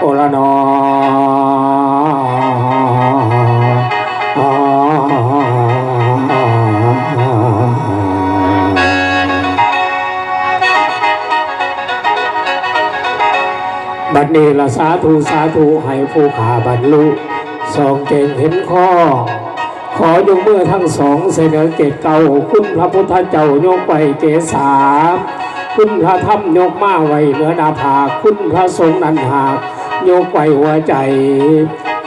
โอละนอบัดนี้ละสาธุสาธุให้ผู้ขาบรรลุสองเก่งเห็นข้อ ขอยกมือทั้งสองเสนอเกตเก่าคุณพระพุทธเจ้ายกไปเกษาคุณพระธรรมยกมาไว้เหนือนาผาคุณพระสงฆ์นันหาก โยกไว้หัวใจ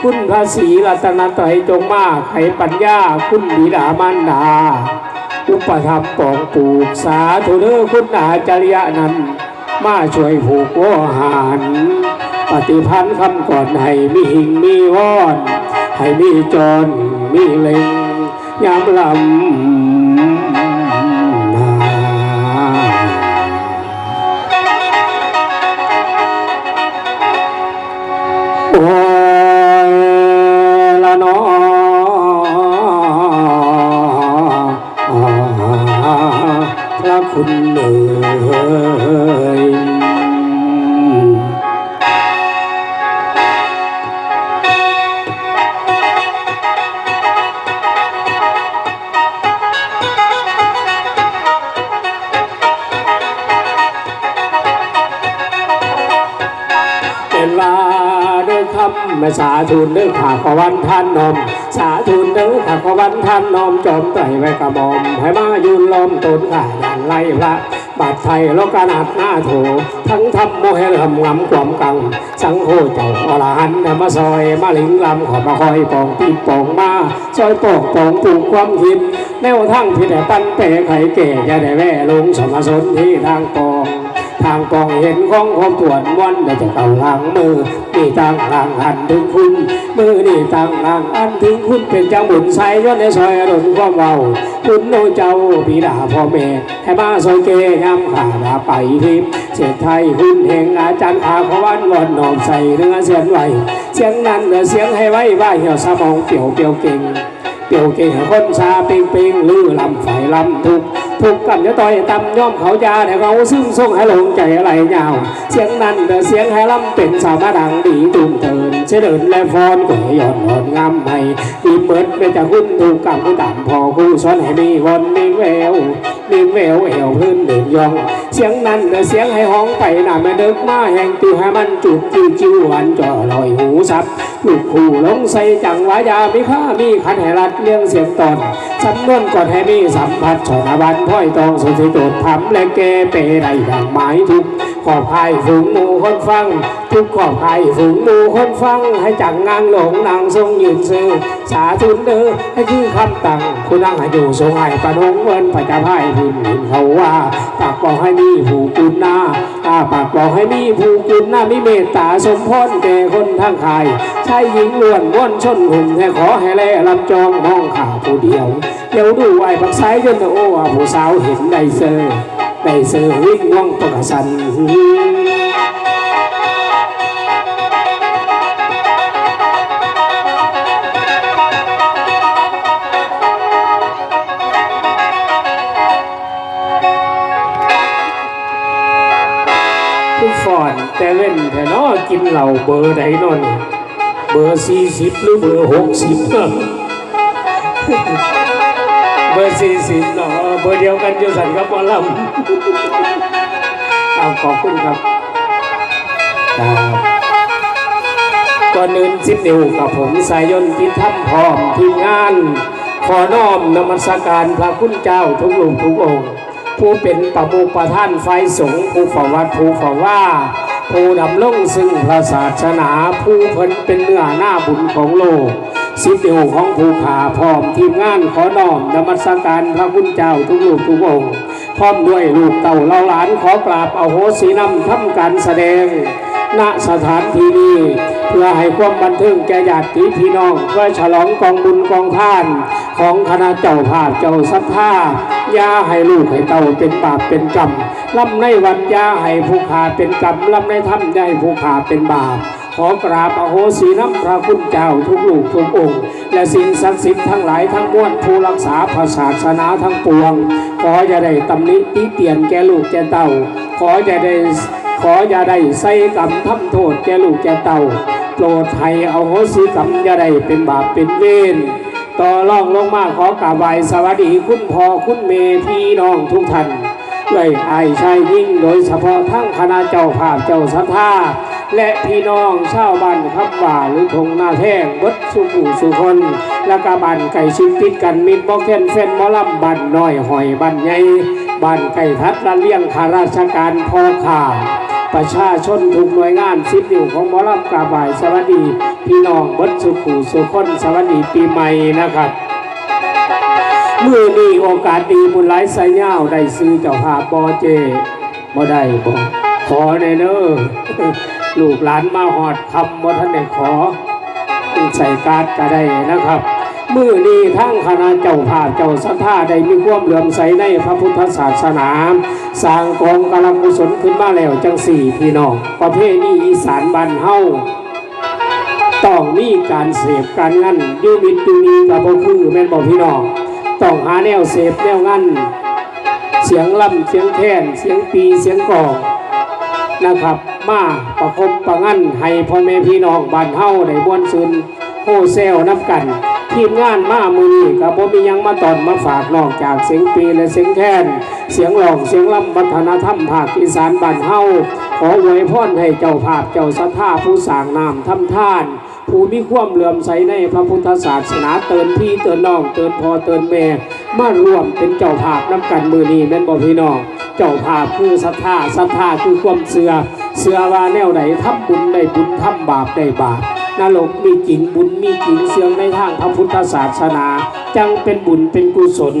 คุณพระศรีรัตนตรัยจงมาไขปัญญา คุณบิดามารดา อุปธรรมปองปลูกสาธุเด้อคุณอาจารยะนั้น มาช่วยผูกวหารปฏิพันธ์คำก่อนให้มีหิงมีวอน ให้มีจรมีเล็งยามลำ คุณเอยเวลาเด้อคำมาสาธุนเด้อขาขวันท่านนม สาธุนเด้อขาขวันท่านนมจอมไตรไว้กระหมอม ให้มายืนล้อมตนขา ไล่พระบาดไทยโลกนาดหน้าโถ ทั้งทำโมเหลำงำความกัง สังโฆเจ้าอรหันต์มาซอยมาลิงลำขอมาคอยปองปีปองมาซอยปองปองปลูกความคิดแนวทั้งพิแต่ปันเปไข่แก่จะได้แว่ลงสมสนที่ทางปอง ทางปองเห็นของความถวนวันได้จะเก่าหลังมือนี่ตั้งหลังอันถึงคุณมือนี่ตั้งหลังอันถึงคุณเป็นเจ้าบุญใส่ย้อนในซอยอรุณความเบาคุณโนเจ้าปีดาพ่อแม่ให้มาซอยเกยำขาดาไปทิพย์เศรษไทยคุณแห่งอาจารย์ขาขวันวอนนอมใส่เนื้อเสียนไหวเสียงนั้นเดือเสียงให้ไว้ว่าเหี่ยวสมองเปี่ยวเปี่ยวเก่งเปี่ยวเก่งคนชาปิงปิงลือลำไฟลำทุก ผูกกันจะต่อยตำย่อมเขายาแต่เขาซึ่งส่งให้ลงใจไหลยาว เสียงนั้นเดอเสียงให้ลำเป็นสาวมาดังดีตุ่มเตินเสดินและฟอนก๋วยหย่อนหอนงามใหม่อีเมิดไม่จะหุ้นถูกกรรมผู้ต่ำพอคู่ซ้อนให้มีวันมีแวว มีแววเอวพื้นเดินยอง เสียงนั้นเสียงให้ห้องไปหน้าแม่เดิกมาแห่งติวให้มันจุกจิ้วจิ้วหวานจ่อลอยหูสับลูกคู่ลงใส่จังหวะยามีผ้ามีขันให้รัดเลี้ยงเสียงตอนสำนวนก่อนให้มีสัมผัสชนะบันพ่อยตองสุดที่โจทย์ทำและแกเปไรดังหมายทุก ขอบพายฝูงหมูคนฟัง ทุกขอบพายฝูงหมูคนฟัง ให้จังงางหลงนางทรงยืนซื้อสาธุนเด้อให้คือคำตังคุณนั่งให้อยู่ทรงให้ประนงเงินพระจาพายพิมพ์เขาว่าปากบอกให้มีผู้กุณนาตาปากบอกให้มีผู้กุณนามีเมตตาสมพรแก่คนทั้งขายชายหญิงล้วนม้วนชนหุ่นให้ขอให้แลลำจองมองข่าผู้เดียวเดี๋ยวดูไอ้ปักซ้ายจนโอ้ผู้สาวเห็นได้เซอ ร์ได้อวิ่งว่องตกสันผู้ฟอนแต่เล่นแต่นอกินเหล้าเบอร์ใดนอนเบอร์สี่สิบหรือเบอร์หกสิบเบอร์สี่สิบเนาะเบอร์เดียวกันอยู่สันกับหมอลำ เอาขอบคุณครับครับก่อนอื่นสิบนิ้วกับผมสายยนต์พิทัพพร้อมทีมงาน ขอน้อมนมัสการพระคุณเจ้าทุกหลุมทุกองค์ ผู้เป็นประมุประท่านไฟสงผู้ฝ่าวัดผู้ฝ่าว่าผู้ดำรงซึ่งพระศาสนาผู้เพิ่นเป็นเนื้อหน้าบุญของโลก สิทธิวของผู้ขาพร้อมทีมงานขอน้อมนมัสการพระคุณเจ้าทุกลูกทุกองค์พร้อมด้วยลูกเต่าเล่าหลานขอกราบอโหสีนำทำการแสดง ณสถานที่นี้เพื่อให้ความบันเทิงแก่ญาติพี่น้องเพื่อฉลองกองบุญกองท่าน ของคณะเจ้าภาพเจ้าศรัทธาย่าให้ลูกให้เต่าเป็นบาปเป็นกรรมลำในวันย่าให้ผู้ขาเป็นกรรมลำในถ้ำย่าให้ผู้ขาเป็นบาป ขอกราบอโหสีน้ำพระคุณเจ้าทุกลูกทุกองค์ และสิ่งศักดิ์สิทธิ์ทั้งหลายทั้งมวลผู้รักษาพระศาสนาทั้งปวง ขอจะได้ตำหนิติเตียนแก่ลูกแก่เต่า ขอจะได้ขออย่าได้ใส่กรรมทำโทษแก่ลูกแก่เต่าโปรดให้เอาโหสิกรรมอย่าได้เป็นบาปเป็นเวรต่อรองลงมาขอกราบไหว้สวัสดีคุณพ่อคุณเมพี่น้องทุกท่านเลยไอ้ชายยิ่งโดยเฉพาะทั้งคณะเจ้าภาพเจ้าสัทธา และพี่น้องชาวบ้านคำว่าหรือทงหน้าแท่งบดสุขูสุคน และกะบ้านไก่ชิดติดกันมิดบ่แค้นแฟนหมอลำบ้านน้อยหอยบ้านใหญ่บ้านไก่ทัดละเลี้ยงข้าราชการพ่อข่าประชาชนทุกหน่วยงานสิบนิ้วของหมอลำกาบไหว้สวัสดี พี่น้องบดสุขูสุคนสวัสดีปีใหม่นะครับเมื่อนี้โอกาสดีบุญหลายสายยาวได้ซื้อเจ้าภาพบอเจบ่ได้บ่ขอในเนอ ลูกหลานมาหอดคำบ่ท่านได้ขอใส่การ์ดก็ได้นะครับมือนี้ทั้งคณะเจ้าภาพเจ้าสัทธาได้มีความเหลื่อมใสในพระพุทธศาสนาสร้างกองกำลังกุศลขึ้นมาแล้วจังสี่พี่น้องประเพณีอีสานบ้านเฮาต้องมีการเสพการงั้นยูมิดอยูนีกับบ่คือแม่นบอกพี่น้องต้องหาแนวเสพแนวงั้นเสียงล่ำเสียงแค้นเสียงปีเสียงกองนะครับ มาประคบประงันให้พ่อแม่พี่น้องบ้านเฮาได้ม่วนซึนโฮเซลนับกัน ทีมงานมามือนี้กับผมมียังมาตอนมาฝากนอกจากเสียงปีและเสียงแค้นเสียงหลองเสียงล่ำวัฒนธรรมภาคอีสานบ้านเฮาขออวยพรให้เจ้าภาพเจ้าสัทธาผู้สร้างนามทำท่านผู้มีความเหลื่อมใสในพระพุทธศาสนาเตือนพี่เตือนน้องเตือนพ่อเตือนแม่มาร่วมเป็นเจ้าภาพน้ำกันมือนี้แม่นบ่พี่น้อง เจ้าภาพคือศรัทธาศรัทธาคือความเสื่อ เสือว่าแนวไหนทำบุญได้บุญทำบาปได้บาปนรกมีจริงบุญมีจริงเสืองในทางพระพุทธศาสนา จังเป็นบุญเป็นกุศล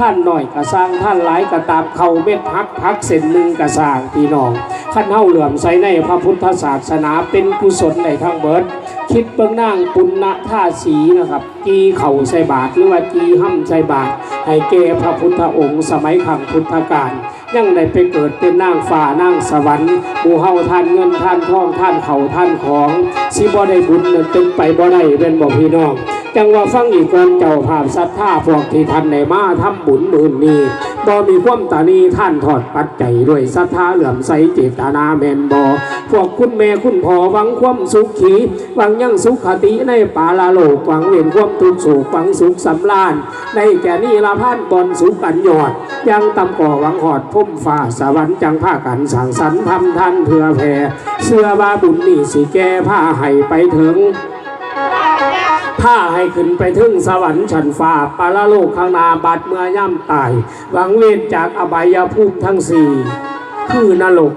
ท่านหน่อยกระสร้างท่านหลายกระตามเขาเม็ดพักพักเส้นหนึ่งกระสร้างพี่น้องขั้นเฮาเหลื่อมใสในพระพุทธศาสนาเป็นกุศลในทั้งเบิด คิดเบื้องนางปุณณท่าสีนะครับจีเข่าใส่บาทหรือว่าจีห้ำใส่บาทให้แก่พระพุทธองค์สมัยขังพุทธกาลยังได้ไปเกิดเป็นนางฟ้านางสวรรค์หมู่เฮาท่านเงินท่านทองท่านเขาท่านของสิบ่ได้บุญนั้นเป็นไปบ่ได้เป็นบ่พี่น้องจังว่าฟังอีกก่อนเจ้าภาพศรัทธาพวกที่ท่านในมาทำบุญมื่นนี้บ่มีความตานีท่านถอดปัจจัยด้วยศรัทธาเหลื่อมใสเจตนาแมนบ่พวกคุณแม่คุณพ่อหวังความสุขขีหวังยังสุขคติในป่าลาโลกหวังเวียนความทุกข์โศกหวังสุขสำราญในแก่นี้ละพันบอนสุขกันยอดยังตำก่อหวังหอดพุ่มฟ้าสวรรค์จังผ้ากันสั่งสรรค์ทำท่านเพื่อแผ่เสื้อว่าบุญนี่สิแก้ผ้าให้ไปถึง ผ้าให้ขึ้นไปถึงสวรรค์ชั้นฟ้าปาราโลกข้างนาบัดเมื่อย่ำตายหวังเวรจากอบายภูมิทั้งสี่คือนรก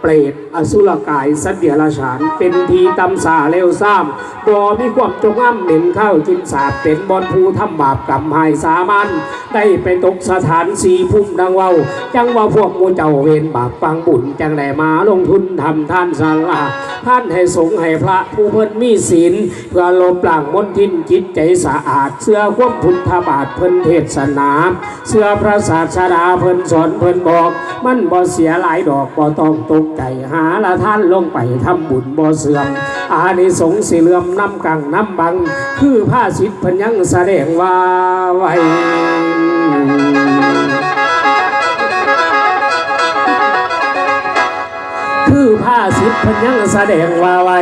เปรตอสุรกาย สัตว์เดรัจฉาน เป็นทีตำสาเลวซ้ำบ่มีความจงอ้ำเหม็นข้าวกินสาดเป็นบอนภูทำบาปกรรมหายสามัญได้ไปตกสถานสีพุ่มดังเว้า จังว่าพวกโมเจ้าเวรบาปฟังบุญ จังได้มาลงทุนทำท่านสาราท่านให้สงให้พระผู้เพิ่นมีศีลเพื่อลบล้างมนทินจิตใจสะอาด เสื้อความพุทธบาทเพิ่นเทศนาเสื้อพระศาสดาเพิ่นสอนเพิ่นบอก มันบ่เสียหลายดอกบ่ต้องตกใจหาละท่านลงไปทำบุญบ่เสื่อมอานิสงส์สิเหลื่อมน้ำกังน้ำบัง คือผ้าสิทธิ์เพิ่นยังแสดงว่าไว้คือผ้าสิทธิ์เพิ่นยังแสดงว่าไว้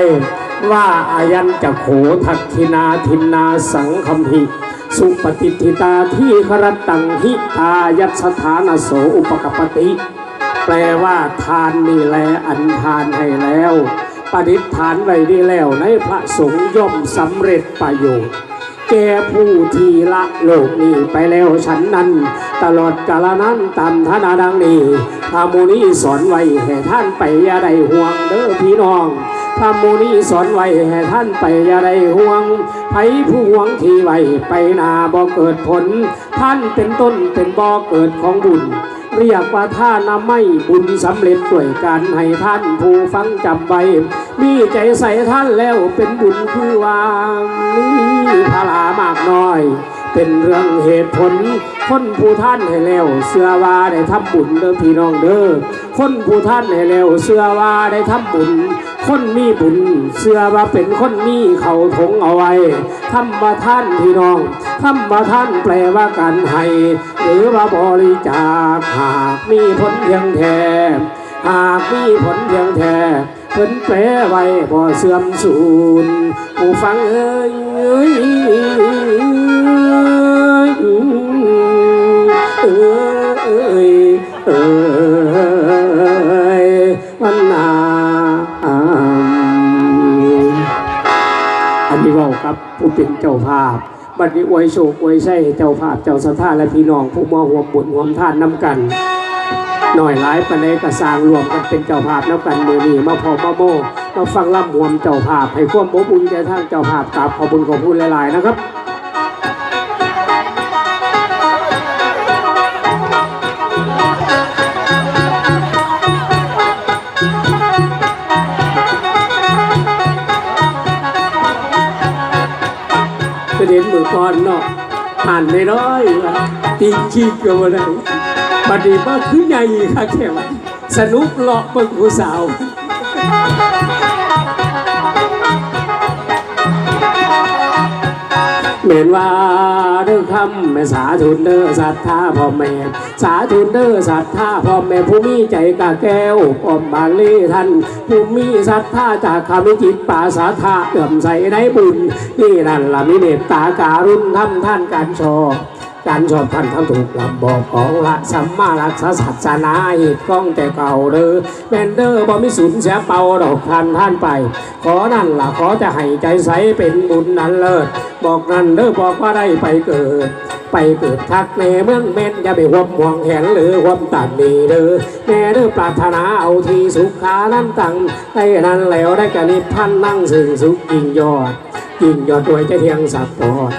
ว่าอายันจะโขทักขินาทินนาสังคำหิสุปฏิทิตาที่ครตังหิตายัตสถานโสอุปกปติ แปลว่าทานนี่แลอันทานให้แล้วปฏิฐานไว้ดีแล้วในพระสงฆ์ย่อมสำเร็จประโยชน์แก่ผู้ที่ละโลกนี้ไปแล้วฉันนั้น ตลอดกาลนั้นตามท่านาดังนี้พระมูนีสอนไว้ให้ท่านไปอย่าได้ห่วงเด้อพี่น้องพระมูนีสอนไว้ให้ท่านไปอย่าได้ห่วงไผผู้หวงที่ไว้ไปนาบ่เกิดผล ท่านเป็นต้นเป็นบ่อเกิดของบุญ เรียกว่าท่านำไม่บุญสำเร็จด้วยการให้ท่านผู้ฟังจำไว้ มีใจใส่ท่านแล้วเป็นบุญคือว่ามีพลามากน้อย เป็นเรื่องเหตุผล คนผู้ท่านให้แล้วเสื้อว่าได้ทำบุญเด้อพี่น้องเด้อคนผู้ท่านให้แล้วเสื้อว่าได้ทำบุญ คนมีบุญเสื้อว่าเป็นคนมีเขาถงเอาไว้ทำมาท่านพี่น้องทำมาท่านแปลว่าการให้หรือว่าบริจาคหากมีผลเพียงแท้หากมีผลเพียงแท้เพิ่นแปลไว้บ่เสื่อมสูญผู้ฟังเอ้ย เป็นเจ้าภาพ บัดนี้อวยโชคอวยใช่เจ้าภาพเจ้าสถานและพี่น้องผู้มาห่วมบุญห่วมทานน้ำกันหน่อยหลายปันใดกระสร้างรวมกันเป็นเจ้าภาพน้ำกันมือนี้มาพอมาโมมาฟังล่ำหวมเจ้าภาพให้ความอบอุ่นแก่ทางเจ้าภาพกราบขอบคุญขอบคุณหลายๆนะครับ มือก่อนเนาะผ่านไม่ร้อยว่ะตีขี้เกี่ยวอะไรบัดนี้มาคือใหญ่ค่ะแค่ว่าสนุกเลาะเบิ่งผู้สาว เมนว่าเรื่อคำแม่สาธุนเด้อศรัทธาพ่อแม่ สาธุนเด้อศรัทธาพ่อแม่ผู้มีใจกะแก้วอมบาลีท่านผู้มีศรัทธาจากคำจิตป่าสาธาเอื่อมใสในบุญ นี่นั่นละมิเมตตาการุณทำท่านการชอบ การชอบท่านทำถูกลำบอกของละสัมมาลักษศาสนาเหตุก้องแต่เก่าเด้อแมนเดอร์บ่มีสูญเสียเป่าดอกท่านท่านไป ขอนั่นล่ะขอจะให้ใจใสเป็นบุญนั้นเลิศบอกนั่นเด้อบอกว่าได้ไปเกิด ไปเกิดทักในเมืองเม่นอย่าไปหวมห่วงแขนหรือหวมตัดดีเด้อแม่เด้อปรารถนาเอาที่สุขานั้นตังให้นั้นแล้วได้กันนิพพันนั่งซึ่งสุขยิ่งยอดยิ่งยอดด้วยใจเทียงสับปอด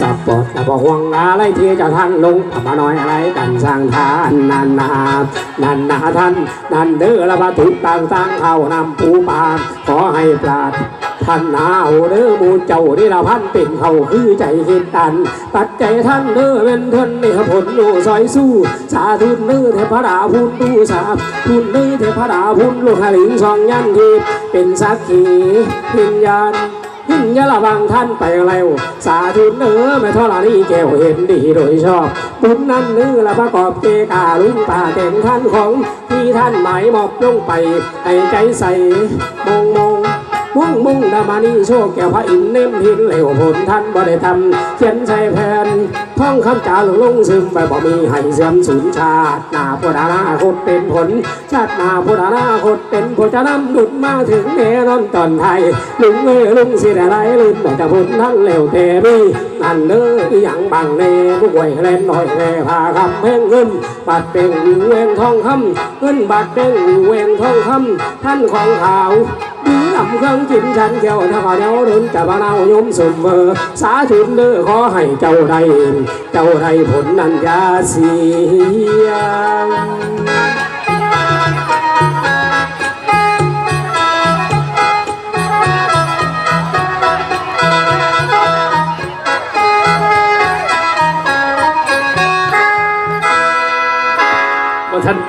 สับปอดแต่บอกห่วงอะไรที่จะท่านลงทำมาน้อยอะไรกันสร้างทานนานนานันนาท่านนันเด้อละบาทุกต่างต่างเข้านำปูปานขอให้ปราดท่านนาเอาเด้อมูเจ้านี่ละพันเป็นเขาคือใจคิดตันปัดใจท่านเด้อเป็นเทนเนี่ยผลดูซอยสู้ สาธุเด้อเทพดาพุนดูสาพุนเด้อเทพดาพุนลูกหลิงสองยันทีเป็นสักขีวิญญาณ ยะละบังท่านไปเร็ว สาธุเนื้อแม่ทรานีแก้วเห็นดีโดยชอบ บุญนั้นเนื้อละประกอบเกกาลุงป่าแต่งท่านของที่ท่านหมายมอบลงไปให้ใจใส่มองมองมุ่งมุ่งดามานีโชคแก้วพระอินทร์เน้มหินเหลวผลท่านบ่ได้ทำเขียนใส่แผ่น ท่องคำจาหลงลงซึมไปบ่มีให้เสื่อมสูญชาตินาพุทธานาคตเป็นผล ชาตินาพุทธานาคตเป็นผลจะนำดุดมาถึงแน่นอนตอนไทยลุงเอ้ยลุงสิได้ไรลืมแต่จะพ้นท่นเร็วแต่มีนั่นเด้ออีหยังบางเน่ผู้ป่วยแลนหน่อยแน่พาคำแห่งเงินบัตรเป็นเวงทองคำเงินบัตรเป็นเวงทองคำท่านของขาวดีำเครื่องกินฉันแก้วถ้าเดียวเดินจะมาเนาโยมสมเมอสาธุเด้อขอให้เจ้าได้เจ้าได้ผลนันยาเสียง